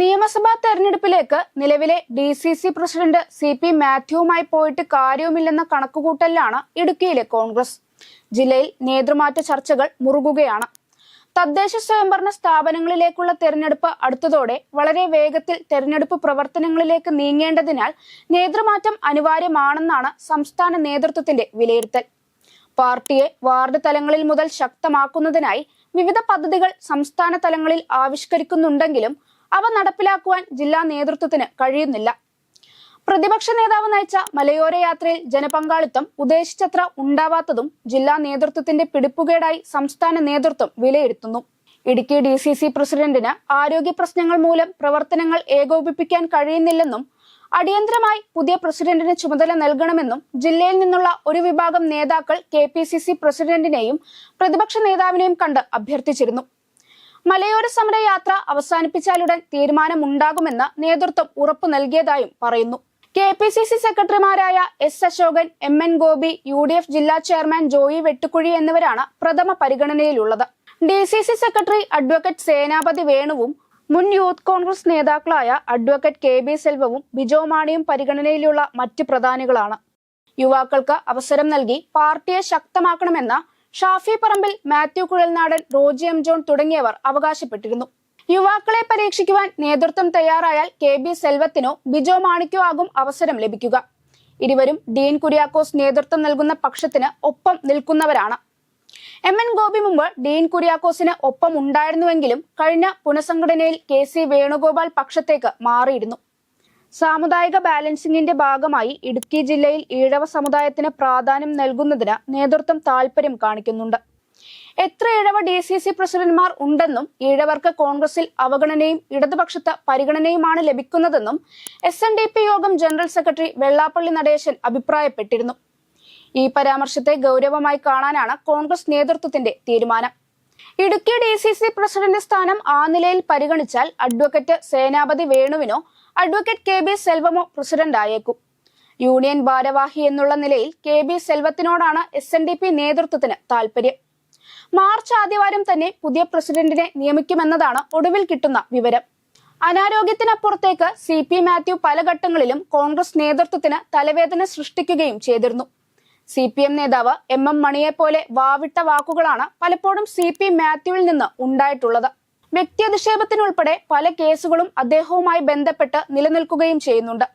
നിയമസഭാ തെരഞ്ഞെടുപ്പിലേക്ക് നിലവിലെ D C C president C P മാത്യുവുമായി പോയിട്ട് കാര്യവുമില്ലെന്ന കണക്കുകൂട്ടലിലാണ് ഇടുക്കിയിലെ കോൺഗ്രസ്. ജില്ലയിൽ നേതൃമാറ്റ ചർച്ചകൾ മുറുകുകയാണ്. തദ്ദേശ സ്വയംഭരണ സ്ഥാപനങ്ങളിലേക്കുള്ള തെരഞ്ഞെടുപ്പ് അടുത്തതോടെ വളരെ വേഗത്തിൽ തെരഞ്ഞെടുപ്പ് പ്രവർത്തനങ്ങളിലേക്ക് നീങ്ങേണ്ടതിനാൽ നേതൃമാറ്റം അനിവാര്യമാണെന്നാണ് സംസ്ഥാന നേതൃത്വത്തിന്റെ വിലയിരുത്തൽ. പാർട്ടിയെ വാർഡ് തലങ്ങളിൽ മുതൽ ശക്തമാക്കുന്നതിനായി വിവിധ പദ്ധതികൾ സംസ്ഥാന തലങ്ങളിൽ ആവിഷ്കരിക്കുന്നുണ്ടെങ്കിലും അവ നടപ്പിലാക്കുവാൻ ജില്ലാ നേതൃത്വത്തിന് കഴിയുന്നില്ല. പ്രതിപക്ഷ നേതാവ് നയിച്ച മലയോര യാത്രയിൽ ജനപങ്കാളിത്തം ഉദ്ദേശിച്ചത്ര ഉണ്ടാവാത്തതും ജില്ലാ നേതൃത്വത്തിന്റെ പിടിപ്പുകേടായി സംസ്ഥാന നേതൃത്വം വിലയിരുത്തുന്നു. ഇടുക്കി ഡി സി സി പ്രസിഡന്റിന് ആരോഗ്യ പ്രശ്നങ്ങൾ മൂലം പ്രവർത്തനങ്ങൾ ഏകോപിപ്പിക്കാൻ കഴിയുന്നില്ലെന്നും അടിയന്തരമായി പുതിയ പ്രസിഡന്റിന് ചുമതല നൽകണമെന്നും ജില്ലയിൽ നിന്നുള്ള ഒരു വിഭാഗം നേതാക്കൾ കെ പി സി സി പ്രസിഡന്റിനെയും പ്രതിപക്ഷ നേതാവിനെയും കണ്ട് അഭ്യർത്ഥിച്ചിരുന്നു. മലയോര സമര യാത്ര അവസാനിപ്പിച്ചാലുടൻ തീരുമാനമുണ്ടാകുമെന്ന് നേതൃത്വം ഉറപ്പു നൽകിയതായും പറയുന്നു. കെ പി സി സി സെക്രട്ടറിമാരായ S Ashokan M N Gopi U D F ജില്ലാ ചെയർമാൻ ജോയി വെട്ടുക്കുഴി എന്നിവരാണ് പ്രഥമ പരിഗണനയിലുള്ളത്. D C C secretary advocate Senapathi വേണുവും മുൻ യൂത്ത് കോൺഗ്രസ് നേതാക്കളായ അഡ്വക്കേറ്റ് കെ ബി സെൽവവും ബിജോ മാണിയും പരിഗണനയിലുള്ള മറ്റ് പ്രധാനികളാണ്. യുവാക്കൾക്ക് അവസരം നൽകി പാർട്ടിയെ ശക്തമാക്കണമെന്ന ഷാഫി പറമ്പിൽ മാത്യു കുഴൽനാടൻ റോജി എം ജോൺ തുടങ്ങിയവർ അവകാശപ്പെട്ടിരുന്നു. യുവാക്കളെ പരീക്ഷിക്കുവാൻ നേതൃത്വം തയ്യാറായാൽ കെ ബി സെൽവത്തിനോ ബിജോ മാണിക്കോ ആകും അവസരം ലഭിക്കുക. ഇരുവരും ഡീൻ കുര്യാക്കോസ് നേതൃത്വം നൽകുന്ന പക്ഷത്തിന് ഒപ്പം നിൽക്കുന്നവരാണ്. എം എൻ ഗോപി മുമ്പ് ഡീൻ കുര്യാക്കോസിന് ഒപ്പം ഉണ്ടായിരുന്നുവെങ്കിലും കഴിഞ്ഞ പുനഃസംഘടനയിൽ കെ സി വേണുഗോപാൽ പക്ഷത്തേക്ക് മാറിയിരുന്നു. സാമുദായിക ബാലൻസിംഗിന്റെ ഭാഗമായി ഇടുക്കി ജില്ലയിൽ ഈഴവ സമുദായത്തിന് പ്രാധാന്യം നൽകുന്നതിന് നേതൃത്വം താൽപര്യം കാണിക്കുന്നുണ്ട്. എത്ര ഇഴവ ഡി സി സി പ്രസിഡന്റ്മാർ ഉണ്ടെന്നും ഈഴവർക്ക് കോൺഗ്രസിൽ അവഗണനയും ഇടതുപക്ഷത്ത് പരിഗണനയുമാണ് ലഭിക്കുന്നതെന്നും എസ് എൻ ഡി പി യോഗം ജനറൽ സെക്രട്ടറി വെള്ളാപ്പള്ളി നടേശൻ അഭിപ്രായപ്പെട്ടിരുന്നു. ഈ പരാമർശത്തെ ഗൗരവമായി കാണാനാണ് കോൺഗ്രസ് നേതൃത്വത്തിന്റെ തീരുമാനം. Idukki D C C president സ്ഥാനം ആ നിലയിൽ പരിഗണിച്ചാൽ അഡ്വക്കേറ്റ് സേനാപതി വേണുവിനോ അഡ്വക്കേറ്റ് കെ ബി സെൽവമോ പ്രസിഡന്റായേക്കും യൂണിയൻ ഭാരവാഹി എന്നുള്ള നിലയിൽ കെ ബി സെൽവത്തിനോടാണ് എസ് എൻ ഡി പി നേതൃത്വത്തിന് താൽപര്യം. മാർച്ച് ആദ്യവാരം തന്നെ പുതിയ പ്രസിഡന്റിനെ നിയമിക്കുമെന്നതാണ് ഒടുവിൽ കിട്ടുന്ന വിവരം. അനാരോഗ്യത്തിനപ്പുറത്തേക്ക് സി പി മാത്യു പല ഘട്ടങ്ങളിലും കോൺഗ്രസ് നേതൃത്വത്തിന് തലവേദന സൃഷ്ടിക്കുകയും ചെയ്തിരുന്നു. സി പി എം നേതാവ് എം എം മണിയെ പോലെ വാവിട്ട വാക്കുകളാണ് പലപ്പോഴും സി പി മാത്യുവിൽ നിന്ന് ഉണ്ടായിട്ടുള്ളത്. വ്യക്തിയധിക്ഷേപത്തിനുൾപ്പെടെ പല കേസുകളും അദ്ദേഹവുമായി ബന്ധപ്പെട്ട് നിലനിൽക്കുകയും ചെയ്യുന്നുണ്ട്.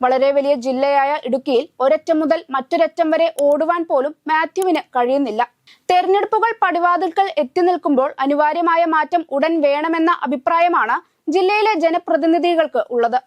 വളരെ വലിയ ജില്ലയായ ഇടുക്കിയിൽ ഒരറ്റം മുതൽ മറ്റൊരറ്റം വരെ ഓടുവാൻ പോലും മാത്യുവിന് കഴിയുന്നില്ല. തെരഞ്ഞെടുപ്പുകൾ പടിവാതിൽക്കൽ എത്തി നിൽക്കുമ്പോൾ അനിവാര്യമായ മാറ്റം ഉടൻ വേണമെന്ന അഭിപ്രായമാണ് ജില്ലയിലെ ജനപ്രതിനിധികൾക്ക് ഉള്ളത്.